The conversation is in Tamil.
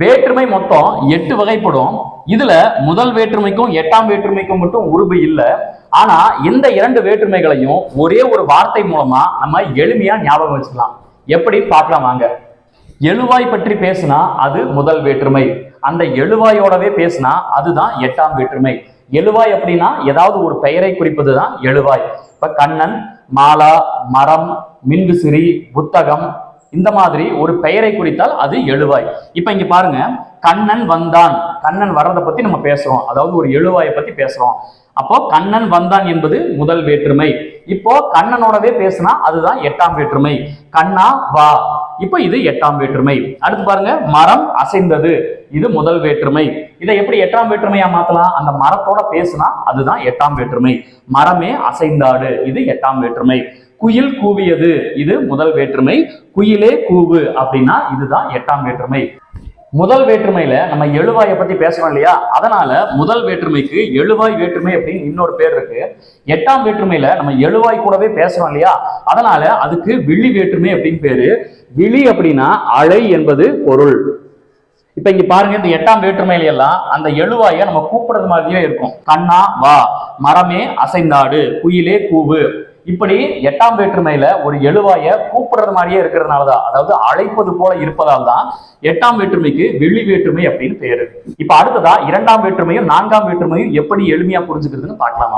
வேற்றுமை மொத்தம் எட்டு வகைப்படும். இதுல முதல் வேற்றுமைக்கும் எட்டாம் வேற்றுமைக்கும் மட்டும் உருபு இல்லை. ஆனா இந்த இரண்டு வேற்றுமைகளையும் ஒரே ஒரு வார்த்தை மூலமா நம்ம எளிமையா ஞாபகம் வச்சுக்கலாம். எப்படின்னு பார்க்கலாம் வாங்க. எழுவாய் பற்றி பேசினா அது முதல் வேற்றுமை. அந்த எழுவாயோடவே பேசினா அதுதான் எட்டாம் வேற்றுமை. எழுவாய் அப்படின்னா ஏதாவது ஒரு பெயரை குறிப்பது தான் எழுவாய். இப்ப கண்ணன் மாலா மரம் மின்விசிறி புத்தகம் இந்த மாதிரி ஒரு பெயரை குறித்தால் அது எழுவாய். இப்போ இங்கே பாருங்க கண்ணன் வந்தான். கண்ணன் வர்றதை பத்தி நம்ம பேசுறோம். அதாவது ஒரு எழுவாயை பத்தி பேசுறோம். அப்போ கண்ணன் வந்தான் என்பது முதல் வேற்றுமை. இப்போ கண்ணனோடவே பேசினா அதுதான் எட்டாம் வேற்றுமை. கண்ணா வா. இப்போ இது எட்டாம் வேற்றுமை. அடுத்து பாருங்க மரம் அசைந்தது. இது முதல் வேற்றுமை. இதை எப்படி எட்டாம் வேற்றுமையா மாத்தலாம்? அந்த மரத்தோட பேசினா அதுதான் எட்டாம் வேற்றுமை. மரமே அசைந்தாடு. இது எட்டாம் வேற்றுமை. குயில் கூவியது. இது முதல் வேற்றுமை. குயிலே கூவு அப்படின்னா இதுதான் எட்டாம் வேற்றுமை. முதல் வேற்றுமையில நம்ம எழுவாயை பத்தி பேசுறோம் இல்லையா? அதனால முதல் வேற்றுமைக்கு எழுவாய் வேற்றுமை அப்படின்னு இன்னொரு பேர் இருக்கு. எட்டாம் வேற்றுமையில நம்ம எழுவாய் கூடவே பேசுறோம் இல்லையா? அதனால அதுக்கு விழி வேற்றுமை அப்படின்னு பேரு. விழி அப்படின்னா அலை என்பது பொருள். இப்ப இங்க பாருங்க இந்த எட்டாம் வேற்றுமையில எல்லாம் அந்த எழுவாய நம்ம கூப்பிடுறது மாதிரியே இருக்கும். கண்ணா வா மரமே அசைந்தாடு குயிலே கூவு. இப்படி எட்டாம் வேற்றுமையில ஒரு எழுவாய கூப்பிடுறது மாதிரியே இருக்கிறதுனாலதான் அதாவது அழைப்பது போல இருப்பதால் தான் எட்டாம் வேற்றுமைக்கு வெளி வேற்றுமை அப்படின்னு பேரு. இப்ப அடுத்ததா இரண்டாம் வேற்றுமையும் நான்காம் வேற்றுமையும் எப்படி எளிமையா புரிஞ்சுக்கிறதுன்னு பார்க்கலாமா?